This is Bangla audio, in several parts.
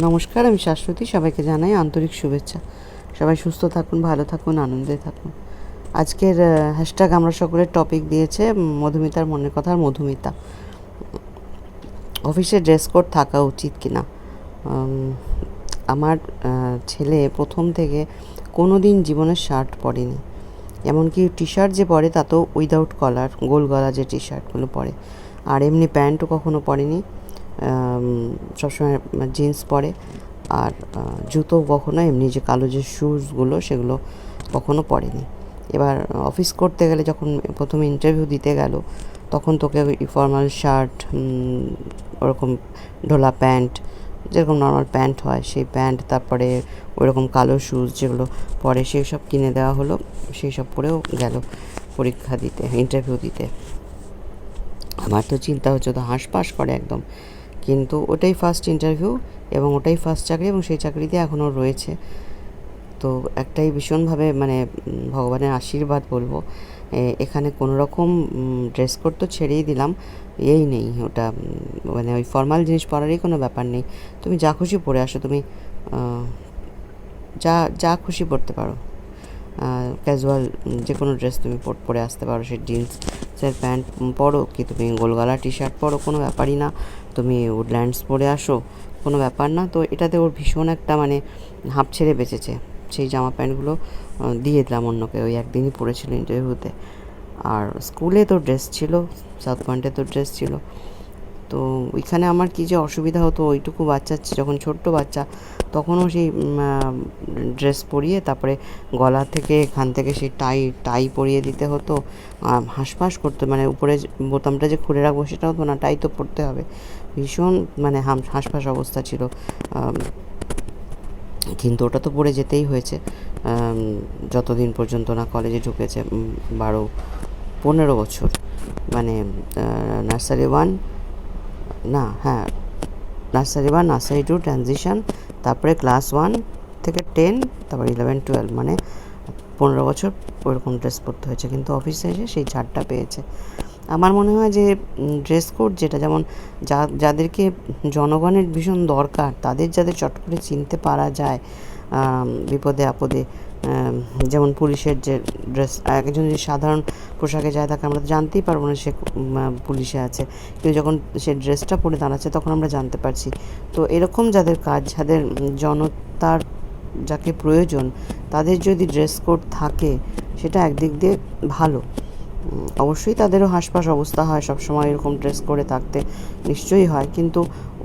নমস্কার, আমি শাশ্বতী, সবাইকে জানাই আন্তরিক শুভেচ্ছা। সবাই সুস্থ থাকুন, ভালো থাকুন, আনন্দে থাকুন। আজকের হ্যাশট্যাগ আমরা সকলের টপিক দিয়েছে মধুমিতার মনের কথার মধুমিতা। অফিসে ড্রেস কোড থাকা উচিত কি না আমার ছেলে প্রথম থেকে কোনো দিন জীবনে শার্ট পরেনি। এমনকি টি শার্ট যে পরে তা তো উইদাউট কলার গোল গলা যে টি শার্টগুলো পরে। আর এমনি প্যান্টও কখনো পরেনি। সবসময় জিন্স পরে আর জুতো কখনো এমনি যে কালো যে শ্যুজগুলো সেগুলো কখনো পরেনি। এবার অফিস করতে গেলে যখন প্রথমে ইন্টারভিউ দিতে গেল, তখন তোকে ওই ফর্মাল শার্ট ওরকম ঢোলা প্যান্ট, যেরকম নর্মাল প্যান্ট হয়, সেই প্যান্ট, তারপরে ওইরকম কালো শ্যুজ যেগুলো পরে সেই সব কিনে দেওয়া হলো, সেই সব পরেও গেল পরীক্ষা দিতে ইন্টারভিউ দিতে। আমার তো চিন্তা হচ্ছে তো হাঁসপাস করে একদম। কিন্তু ওটাই ফার্স্ট ইন্টারভিউ এবং ওটাই ফার্স্ট চাকরি এবং সেই চাকরিতে এখনও রয়েছে। তো একটাই ভীষণভাবে মানে ভগবানের আশীর্বাদ বলব। এখানে কোনো রকম ড্রেস কোড তো ছেড়েই দিলাম এই নেই ওটা মানে ওই ফর্মাল জিনিস পরারই কোনো ব্যাপার নেই। তুমি যা খুশি পরে আসো, তুমি যা যা খুশি পরতে পারো। ক্যাজুয়াল যে কোনো ড্রেস তুমি পর- আসতে পারো সে জিন্সের প্যান্ট পরো কি তুমি গোলগলা টি শার্ট পরো, কোনো ব্যাপারই না। তুমি উডল্যান্ডস পরে আসো, কোনো ব্যাপার না। তো এটাতে ওর ভীষণ একটা মানে হাঁপ ছেড়ে বেঁচেছে। সেই জামা প্যান্টগুলো দিয়ে দিলাম অন্যকে, ওই একদিনই পরেছিল ইন্টারভিউতে আর স্কুলে তো ড্রেস ছিল সাউথ পয়েন্টে তো ড্রেস ছিল। তো ওইখানে আমার কী যে অসুবিধা হতো, ওইটুকু বাচ্চা, যখন ছোট্ট বাচ্চা তখনও সেই ড্রেস পরিয়ে তারপরে গলা থেকে এখান থেকে সেই টাই টাই পরিয়ে দিতে হতো। হাঁসফাঁস করতে মানে উপরে বোতামটা যে খুলে রাখব সেটা হতো না টাই তো পরতে হবে। ভীষণ মানে হাম, হাঁসফাঁস অবস্থা ছিল। কিন্তু ওটা তো পড়ে যেতেই হয়েছে। যতদিন পর্যন্ত না কলেজে ঢুকেছে বারো, পনেরো বছর। মানে নার্সারি ওয়ান না হ্যাঁ nursery one nursery two transition তারপরে ক্লাস ওয়ান থেকে টেন তারপর ইলেভেন টুয়েলভ মানে পনেরো বছর ওরকম ড্রেস পরতে হয়েছে। কিন্তু অফিসে এসে সেই ছাড়টা পেয়েছে। আমার মনে হয় যে ড্রেস কোড যেটা যেমন যা, যাদেরকে জনগণের ভীষণ দরকার, তাদের যাদের চট করে চিনতে পারা যায় বিপদে আপদে যেমন পুলিশের যে ড্রেস একজন যদি সাধারণ পোশাকে যায় তাকে আমরা জানতেই পারব না সে পুলিশে আছে। কিন্তু যখন সে ড্রেসটা পরে দাঁড়াচ্ছে তখন আমরা জানতে পারছি। তো এরকম যাদের কাজ, যাদের জনতার যাকে প্রয়োজন, তাদের যদি ড্রেস কোড থাকে, সেটা একদিক দিয়ে ভালো। অবশ্যই তাদেরও হাসপাস অবস্থা হয় সব সময় এরকম ড্রেস করে থাকতে নিশ্চয়ই হয়। কিন্তু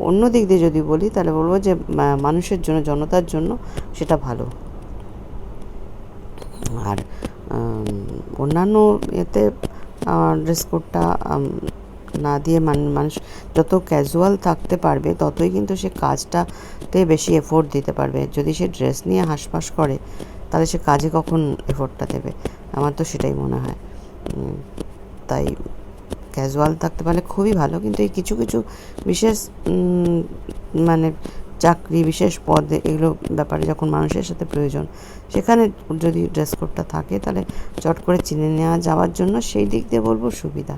অন্য দিক দিয়ে যদি বলি, তাহলে বলব যে মানুষের জন্য, জনতার জন্য সেটা ভালো। আর অন্যান্য এতে ড্রেস কোডটা না দিয়ে মান- মানুষ যত ক্যাজুয়াল থাকতে পারবে, ততই কিন্তু সে কাজটাতে বেশি এফোর্ট দিতে পারবে। যদি সে ড্রেস নিয়ে হাসপাস করে, তাহলে সে কাজে কখন এফোর্টটা দেবে? আমার তো সেটাই মনে হয়। তাই ক্যাজুয়াল থাকতে পারলে খুবই ভালো, কিন্তু এই কিছু কিছু বিশেষ মানে চাকরি, বিশেষ পদে এগুলো ব্যাপারে যখন মানুষের সাথে প্রয়োজন, সেখানে যদি ড্রেস কোডটা থাকে, তাহলে চট করে চিনে নেওয়া যাওয়ার জন্য সেই দিক দিয়ে বলব সুবিধা।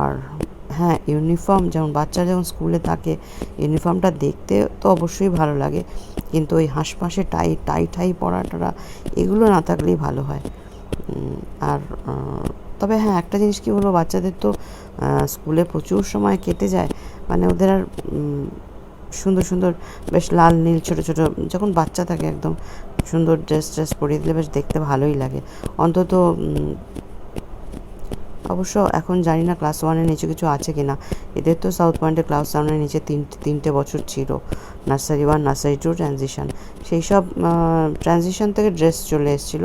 আর হ্যাঁ ইউনিফর্ম যেমন বাচ্চা যখন স্কুলে থাকে ইউনিফর্মটা দেখতে তো অবশ্যই ভালো লাগে, কিন্তু ওই হাঁসপাশে টাই টাই ঠাই পরাটা, এগুলো না থাকলেই ভালো হয়। আর তবে হ্যাঁ একটা জিনিস কি বলব, বাচ্চাদের তো স্কুলে প্রচুর সময় কেটে যায় মানে ওদের আর সুন্দর সুন্দর, বেশ লাল, নীল, ছোট ছোট, যখন বাচ্চা থাকে একদম, সুন্দর ড্রেস ট্রেস পরিয়ে দিলে বেশ দেখতে ভালোই লাগে। অন্তত অবশ্য এখন জানি না ক্লাস ওয়ানের নিচে কিছু আছে কি না এদের তো সাউথ পয়েন্টে ক্লাস ওয়ানের নিচে তিন, তিনটে বছর ছিল। Nursery one nursery two transition সেই সব ট্রানজিশন থেকে ড্রেস চলে এসেছিল।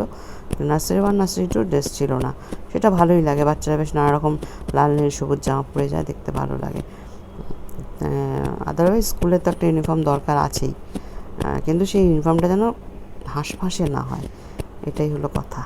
Nursery one nursery two dress ছিল না। সেটা ভালোই লাগে। বাচ্চারা বেশ নানা রকম লাল, নীল, সবুজ জামা পরে যায়, দেখতে ভালো লাগে। আদারওয়াইজ স্কুলে তো একটা ইউনিফর্ম দরকার আছেই। কিন্তু সেই ইউনিফর্মটা যেন হাঁসফাঁসে না হয়, এটাই হলো কথা।